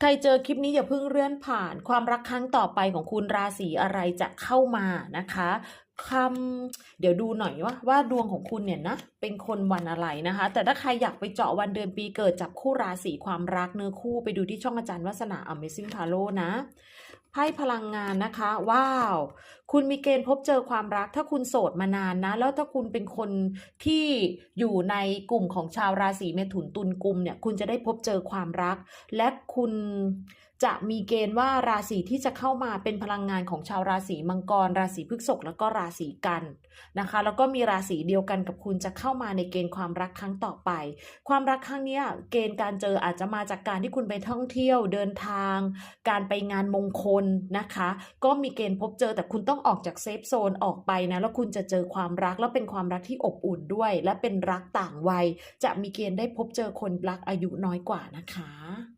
ใครเจอคลิปนี้อย่าเพิ่งเลื่อนผ่าน ความรักครั้งต่อไปของคุณราศีอะไรจะเข้ามานะคะ คำเดี๋ยวดูหน่อยว่าว่าดวงของคุณเนี่ยนะเป็นคนวันอะไรนะคะ แต่ถ้าใครอยากไปเจาะวันเดือนปีเกิดจับคู่ราศีความรักเนื้อคู่ไปดูที่ช่องอาจารย์วัฒนา Amazing Tarot นะไพ่พลังงานนะคะ ว้าว คุณมีเกณฑ์พบเจอความรัก ถ้าคุณโสดมานานนะ แล้วถ้าคุณเป็นคนที่อยู่ในกลุ่มของชาวราศีเมถุนตุลกุมเนี่ย คุณจะได้พบเจอความรัก และคุณจะมีเกณฑ์ว่าราศีที่จะเข้ามาเป็นพลังงานของชาวราศีมังกร ราศีพฤษภแล้วก็ราราศีกันนะคะ แล้วก็มีราศีเดียวกันกับคุณจะเข้ามาในเกณฑ์ความรักครั้งต่อไป ความรักครั้งนี้เกณฑ์การเจออาจจะมาจากการที่คุณไปท่องเที่ยวเดินทาง การไปงานมงคลนะคะ ก็มีเกณฑ์พบเจอแต่คุณต้องออกจากเซฟโซนออกไปนะแล้วคุณจะเจอความรักแล้วเป็นความรักที่อบอุ่นด้วย และเป็นรักต่างวัย จะมีเกณฑ์ได้พบเจอคนรักอายุน้อยกว่านะคะ